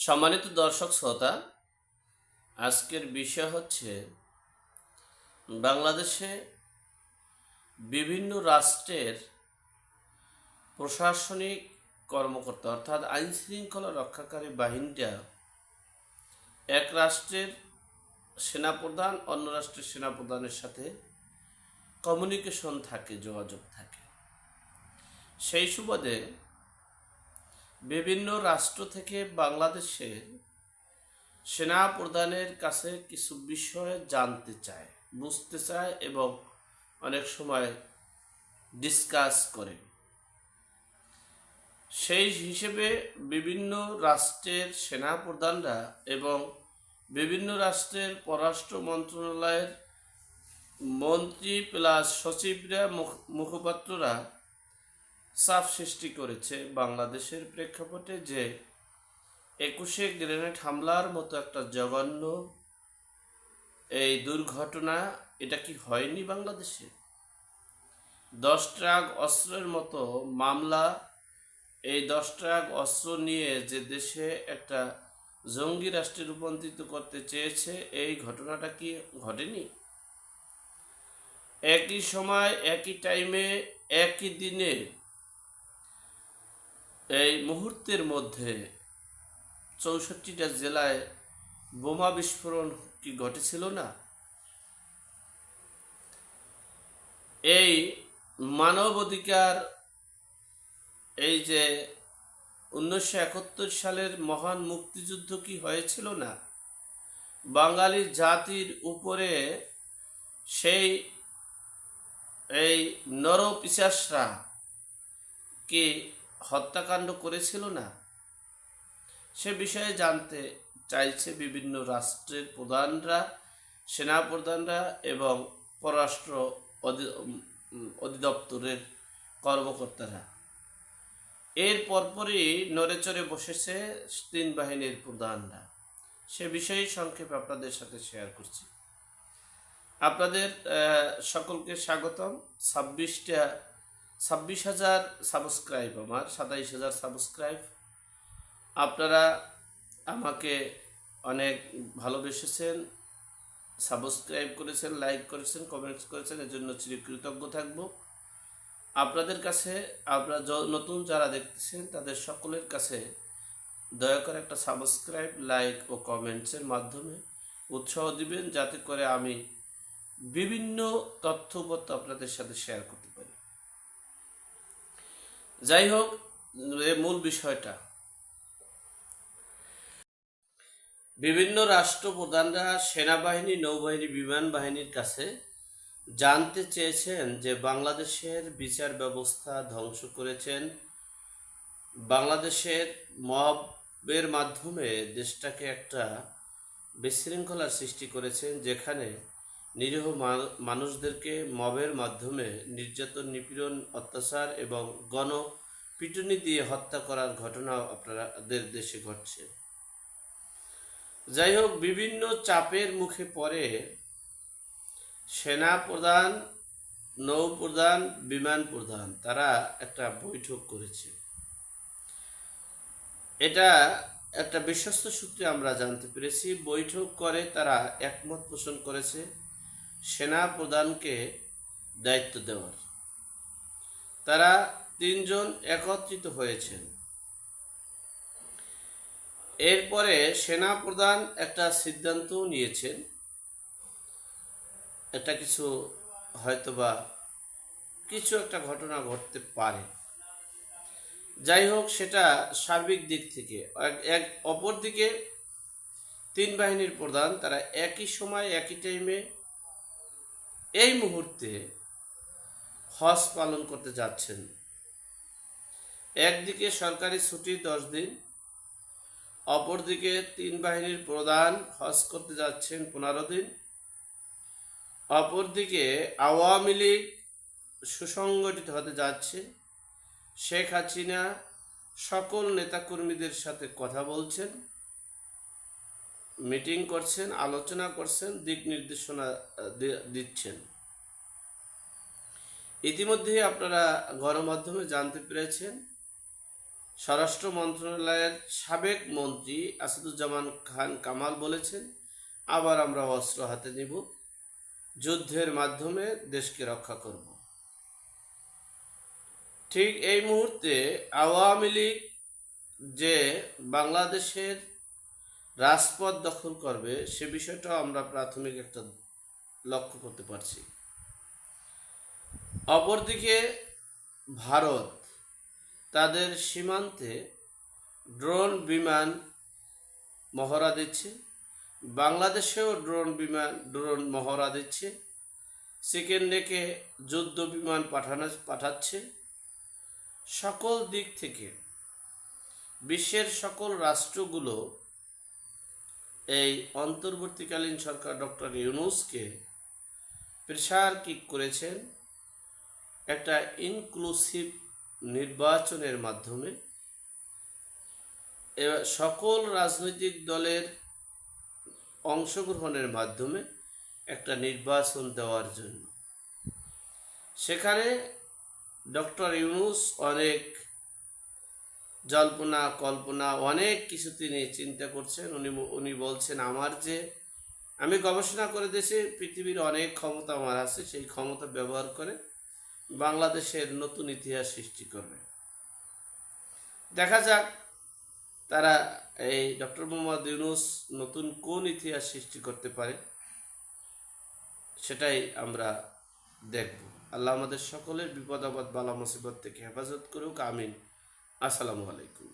সম্মানিত দর্শক শ্রোতা, আজকের বিষয় হচ্ছে বাংলাদেশে বিভিন্ন রাষ্ট্রের প্রশাসনিক কর্মকর্তা অর্থাৎ আইন শৃঙ্খলা রক্ষাকারী বাহিনীটা এক রাষ্ট্রের সেনাপ্রধান, অন্য রাষ্ট্রের সেনাপ্রধানের সাথে কমিউনিকেশন থাকে, যোগাযোগ থাকে। সেই সুবাদে বিভিন্ন রাষ্ট্র থেকে বাংলাদেশে সেনা প্রধানের কাছে কিছু বিষয় জানতে চায়, বুঝতে চায় এবং অনেক সময় ডিসকাস করে। সেই হিসেবে বিভিন্ন রাষ্ট্রের সেনা প্রধানরা এবং বিভিন্ন রাষ্ট্রের পররাষ্ট্র মন্ত্রণালয়ের মন্ত্রী প্লাস সচিবরা, মুখ- মুখপাত্ররা চাপ সৃষ্টি করেছে বাংলাদেশের প্রেক্ষাপটে যে একুশে গ্রেনেড হামলার মতো একটা জঘন্য এই দুর্ঘটনা, এটা কি হয়নি বাংলাদেশে? দশ ট্রাক অস্ত্রের মতো মামলা, এই দশ ট্রাক অস্ত্র নিয়ে যে দেশে একটা জঙ্গি রাষ্ট্রে রূপান্তরিত করতে চেয়েছে, এই ঘটনাটা কি ঘটেনি? একই সময়, একই টাইমে একই দিনে এই মুহূর্তের মধ্যে চৌষট্টিটা জেলায় বোমা বিস্ফোরণ কি ঘটেছিল না? এই মানবাধিকার এই যে উনিশশো একাত্তর সালের মহান মুক্তিযুদ্ধ কি হয়েছিল না? বাঙালি জাতির উপরে সেই, এই নরপিশাসরা কি হত্যাকাণ্ড করেছিল না? সে বিষয়ে জানতে চাইছে বিভিন্ন রাষ্ট্রের প্রধানরা, সেনাপ্রধানরা এবং পররাষ্ট্র অধিদপ্তরের কর্মকর্তারা। এর পরপরই নড়েচড়ে বসেছে তিন বাহিনীর প্রধানরা। সে বিষয়ে সংক্ষেপে আপনাদের সাথে শেয়ার করছি। আপনাদের সকলকে স্বাগতম। ছাব্বিশটা ছাব্বিশ হাজার সাবস্ক্রাইব আমার, সাতাইশ হাজার সাবস্ক্রাইব আপনারা আমাকে অনেক ভালোবেসেছেন সাবস্ক্রাইব করেছেন লাইক করেছেন কমেন্টস করেছেন, এর জন্য চিরকৃতজ্ঞ থাকব। আপনাদের কাছে, আপনারা নতুন যারা দেখতেছেন, তাদের সকলের কাছে দয়া করে একটা সাবস্ক্রাইব লাইক ও কমেন্টসের মাধ্যমে উৎসাহ দিবেন, যাতে করে আমি বিভিন্ন তথ্যপত্র আপনাদের সাথে শেয়ার করতে পারি। যাই হোক মূল বিষয়টা। বিভিন্ন রাষ্ট্রপ্রধানরা সেনাবাহিনী, নৌবাহিনী, বিমান বাহিনীর কাছে জানতে চেয়েছেন যে বাংলাদেশের বিচার ব্যবস্থা ধ্বংস করেছেন। বাংলাদেশের মবের মাধ্যমে দেশটাকে একটা বিশৃঙ্খলার সৃষ্টি করেছেন, যেখানে নিরীহ মানুষদেরকে মবের মাধ্যমে নির্যাতন, নিপীড়ন, অত্যাচার এবং গণ পিটুনি দিয়ে হত্যা করার ঘটনা আপনাদের দেশে ঘটছে। যাই হোক, বিভিন্ন চাপের মুখে পড়ে সেনা প্রধান, নৌ প্রধান, বিমান প্রধান, তারা একটা বৈঠক করেছে। এটা একটা বিশ্বস্ত সূত্রে আমরা জানতে পেরেছি। বৈঠক করে তারা একমত পোষণ করেছে। সেনা প্রধানকে দায়িত্ব দেওয়ার। তারা তিনজন একত্রিত হয়েছেন। এরপরে সেনা প্রধান একটা সিদ্ধান্ত নিয়েছেন। এটা কিছু হয়তোবা কিছু একটা ঘটনা ঘটতে পারে। যাই হোক, সেটা সার্বিক দিক থেকে। এক- এক অপর দিকে তিন বাহিনীর প্রধান, তারা একই সময়, একই টাইমে এই মুহূর্তে হজ পালন করতে যাচ্ছেন। একদিকে সরকারি ছুটি দশ দিন, অপরদিকে তিন বাহিনীর প্রধান হজ করতে যাচ্ছেন পনেরো দিন। অপরদিকে আওয়ামী লীগ সুসংগঠিত হতে যাচ্ছে। শেখ হাসিনা সকল নেতাকর্মীদের সাথে কথা বলছেন। মিটিং করছেন, আলোচনা করছেন, দিক নির্দেশনা দিচ্ছেন। ইতিমধ্যে আপনারা গণমাধ্যমে জানতে পেরেছেন, স্বরাষ্ট্র মন্ত্রণালয়ের সাবেক মন্ত্রী আসাদুজ্জামান খান কামাল বলেছেন, আবার আমরা অস্ত্র হাতে নিব, যুদ্ধের মাধ্যমে দেশকে রক্ষা করব। ঠিক এই মুহূর্তে আওয়ামী লীগ যে বাংলাদেশের রাজপথ দখল করবে, সে বিষয়টাও আমরা প্রাথমিক একটা লক্ষ্য করতে পারছি। অপরদিকে ভারত তাদের সীমান্তে ড্রোন বিমান মহড়া দিচ্ছে, বাংলাদেশেও ড্রোন বিমান, ড্রোন মহড়া দিচ্ছে চিকেন নেকে যুদ্ধ বিমান পাঠানো, পাঠাচ্ছে। সকল দিক থেকে বিশ্বের সকল রাষ্ট্রগুলো এই অন্তর্বর্তীকালীন সরকার ডক্টর ইউনুসকে প্রেশার কিক করেছেন একটা ইনক্লুসিভ নির্বাচনের মাধ্যমে। সকল রাজনৈতিক দলের অংশগ্রহণের মাধ্যমে একটা নির্বাচন দেওয়ার জন্য। সেখানে ডক্টর ইউনুস অনেক জল্পনা, কল্পনা, অনেক কিছু তিনি চিন্তা করছেন। উনি উনি বলছেন, আমার যে, আমি গবেষণা করে দেশে পৃথিবীর অনেক ক্ষমতা আমার আছে, সেই ক্ষমতা ব্যবহার করে বাংলাদেশের নতুন ইতিহাস সৃষ্টি করবে। দেখা যাক, তারা এই ডক্টর মোহাম্মদ ইউনুস নতুন কোন ইতিহাস সৃষ্টি করতে পারে, সেটাই আমরা দেখব। আল্লাহ আমাদের সকলের বিপদ আপদ বালা মুসিবত থেকে হেফাজত করুক, আমিন। আসসালামু আলাইকুম।